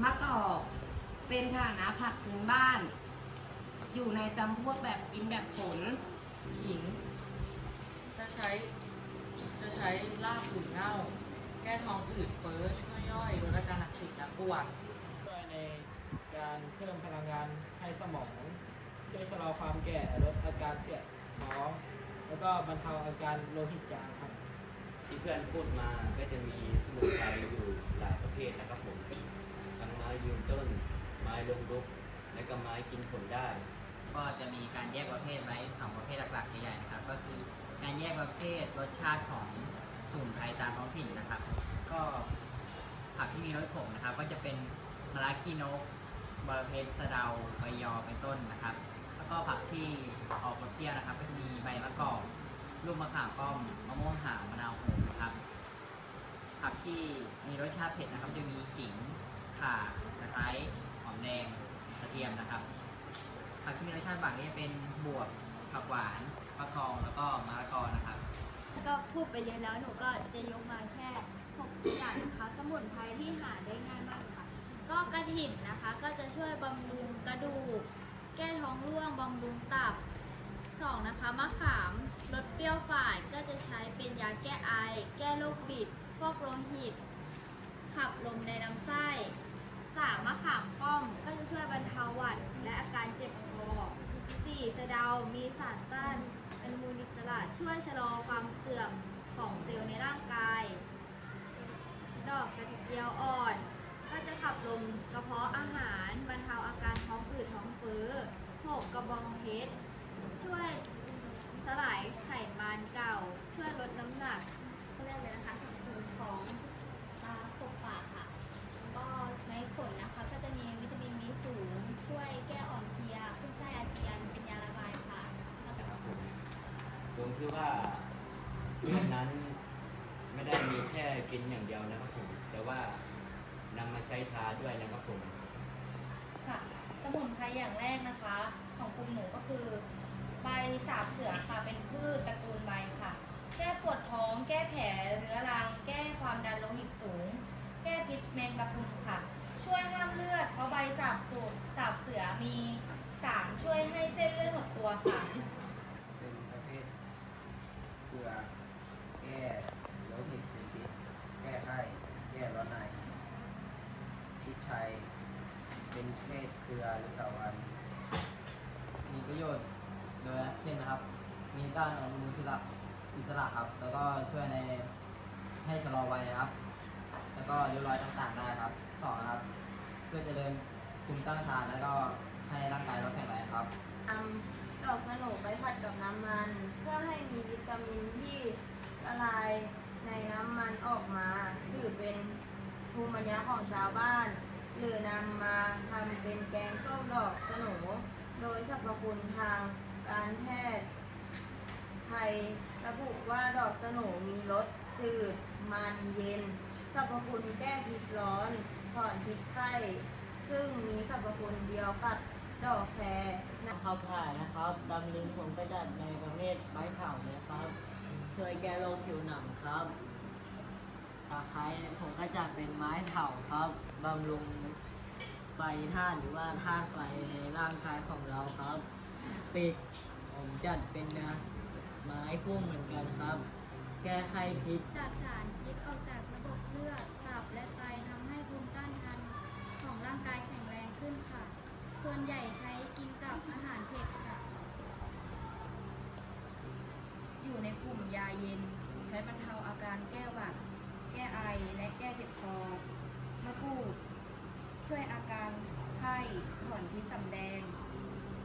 มะกอกเป็นฐานะผักพื้นบ้าน อยู่ในจำพวกแบบกินแบบผลขิง จะใช้ จะใช้รากผืนเน่า แก้ท้องอืดเฟ้อช่วยย่อยลดอาการอักเสบและปวดช่วยในการเพิ่มพลังงานให้สมอง ช่วยชะลอความแก่ลดอาการเสียดท้องแล้วก็บรรเทาอาการโลหิตจางครับ ที่เพื่อนพูดมาก็จะมีสมุนไพรอยู่หลายประเภทนะครับผม ทั้งไม้ยืนต้น ไม้ลงรุก และก็ไม้กินผลได้ ก็จะมีการแยกประเภทไว้สองประเภทหลักๆใหญ่ๆนะครับ ก็คือการแยกประเภทรสชาติของสมุนไพรตามท้องถิ่นนะครับ ก็ผักที่มีรสขมนะครับ ก็จะเป็นมะระขี้นกบรเพชสะเดาใบยอเป็นต้นนะครับ แล้วก็ผักที่ออกรสเปรี้ยวนะครับ ก็จะมีใบมะกอกลูกมะขามป้อมมะม่วงหาวมะนาวโหมนะครับผักที่มีรสชาติเผ็ดนะครับ จะมีขิงข่าตะไคร้หอมแดงกระ เทียมนะครับผักที่มีรสชาติหวานก็จะเป็นบวบผักหวานฟักทองแล้วก็มะละกอนะครับก็พูดไปเยอะแล้วหนูก็จะยกมาแค่6อย่างนะคะสมุนไพรที่หาได้ง่ายมากค่ะ ก็กระถิ่นนะคะก็จะช่วยบำรุงกระดูก แก้ท้องร่วงบำรุงตับสองนะคะมะขามลดเปรี้ยวฝ่ายก็จะใช้เป็นยาแก้ไอ แก้โรคบิดฟอกโลหิต ขับลมในลำไส้ สามมะขามป้อมก็จะช่วยบรรเทาหวัดและอาการเจ็บคอสี่สะเดา มีสารต้านอนุมูลอิสระช่วยชะลอความเสื่อมของเซลล์ในร่างกาย ดอกกระเจียวอ่อน ก็จะขับลมกระเพาะอาหารบรรเทาอาการท้องอืดท้องเฟ้อหกกระบองเพชรช่วยสลายไขมันเก่า ช่วยลดน้ำหนักเรียกเลยนะคะสรรพคุณของตาขบปากค่ะก็ ที่ว่าวันนั้นไม่ได้มีแค่กินอย่างเดียวนะครับผม แต่ว่านำมาใช้ทาด้วยนะครับผม ค่ะ สมุนไพรอย่างแรกนะคะ ของกลุ่มหนูก็คือ ใบสาบเสือค่ะ เป็นพืชตระกูลใบค่ะ แก้ปวดท้อง แก้แผลเรื้อรัง แก้ความดันโลหิตสูง แก้พิษแมงกะพรุนค่ะ ช่วยห้ามเลือด เพราะใบสาบสูบสาบเสือมีสารช่วยให้เส้นเลือดหดตัวค่ะ เป็นประเภทเกลือ แก้โลหิตเป็นพิษแก้ไข้แก้ร้อนในพริกไทย เป็นประเภทเกลือหรือตะวันมีประโยชน์โดยเช่นนะครับ มีต้านอนุมูลอิสระอิสระครับ แล้วก็ช่วยในให้ชะลอวัยครับ แล้วก็ริ้วรอยต่างๆได้ครับสองครับ เพื่อจะเดินภูมิต้านทานแล้วก็ให้ร่างกายเราแข็งแรงครับนำ ดอกสโหนไปผัดกับน้ำมัน เพื่อให้มีวิตามินที่ละลายในน้ำมันออกมาถือเป็นภูมิปัญญาของชาวบ้าน หรือนำมาทำเป็นแกงส้มดอกสโหนโดยสรรพคุณทางการแพทย์ไทยระบุว่าดอกสโหนมีรสจืด มันเย็นสรรพคุณแก้พิษร้อน ถอนพิษไข้ ซึ่งมีสรรพคุณเดียวกับ ดอกแครขับถ่ายนะครับดำลิงผมก็จัดในประเภทไม้เผานะครับ ช่วยแก้โรคผิวหนังครับตะไคร้ผมก็จัดเป็นไม้เถาครับบำรุงไฟธาตุหรือว่าธาตุไฟในร่างกายของเราครับปิดผมจัดเป็นนะไม้พุ่มเหมือนกันครับ แก้ไขพิษ จากสารพิษออกจากระบบเลือดตับและไตทำให้ภูมิต้านทานของร่างกายแข็งแรงขึ้นค่ะ ส่ วนใหญ่ใช้กินกับอาหารเผ็ดค่ะ อยู่ในกลุ่มยาเย็น ใช้บรรเทาอาการแก้หวัด แก้ไอ และแก้เจ็บคอ มะกรูด ช่วยอาการไข้ถอนพิษสำแดง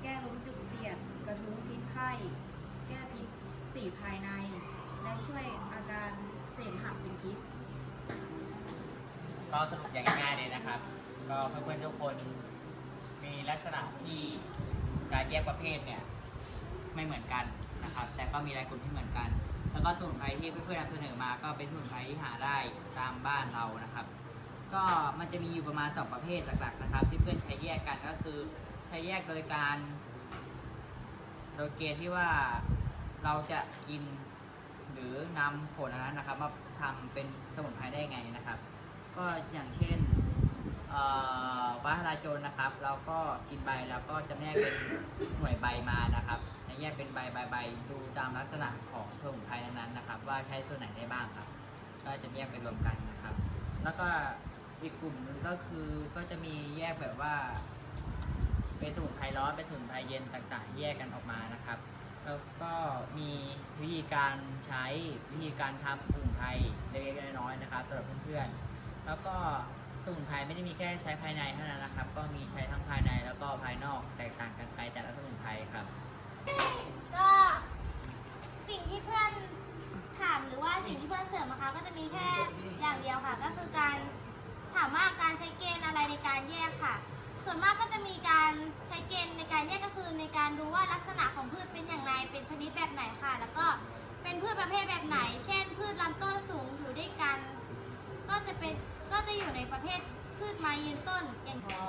แก้ล้มจุกเสียด กระทุ้งพิษไข้ แก้พิษฝีภายใน และช่วยอาการเสมหะเป็นพิษ ก็สรุปอย่างง่ายๆเลยนะครับ ก็เพื่อนๆทุกคน มีลักษณะที่การแยกประเภทเนี่ยไม่เหมือนกันนะครับ แต่ก็มีรายกลุ่มที่เหมือนกัน แล้วก็สมุนไพรที่เพื่อนๆนำเสนอมาก็เป็นสมุนไพรที่หาได้ตามบ้านเรานะครับ ก็มันจะมีอยู่ประมาณสองประเภทหลักๆนะครับ ที่เพื่อนใช้แยกกันก็คือใช้แยกโดยการโดยเกณฑ์ที่ว่าเราจะกินหรือนำผลอันนั้นนะครับมาทำเป็นสมุนไพรได้ไงนะครับ ก็อย่างเช่นเอ่อ ทลายโจรนะครับ เราก็กินใบแล้วก็จะแยกเป็นหน่วยใบมานะครับแยกเป็นใบใบใบดูตามลักษณะของสมุนไพรนั้นๆนะครับ ว่าใช้ส่วนไหนได้บ้างครับ ก็จะแยกไปรวมกันนะครับ แล้วก็อีกกลุ่มหนึงก็คือก็จะมีแยกแบบว่า เป็นสมุนไพรร้อนเป็นสมุนไพรเย็นต่างๆ แยกกันออกมานะครับ แล้วก็มีวิธีการใช้วิธีการทำสมุนไพรเล็กๆน้อยๆนะครับสำหรับเพื่อนๆแล้วก็ สมุนไพรไม่ได้มีแค่ใช้ภายในเท่านั้นนะครับ ก็มีใช้ทั้งภายในแล้วก็ภายนอกแตกต่างกันไปแต่ละสมุนไพรครับ ก็สิ่งที่เพื่อนถามหรือว่าสิ่งที่เพื่อนเสริมนะคะก็จะมีแค่อย่างเดียวค่ะ ก็คือการถามว่าการใช้เกณฑ์อะไรในการแยกค่ะ ส่วนมากก็จะมีการใช้เกณฑ์ในการแยกก็คือในการดูว่าลักษณะของพืชเป็นอย่างไร เป็นชนิดแบบไหนค่ะ แล้วก็เป็นพืชประเภทแบบไหน เช่น พืชลำต้นสูงอยู่ด้วยกัน ก็จะเป็น ก็จะอยู่ในประเภทพืชไม้ยืนต้นอย่างข้า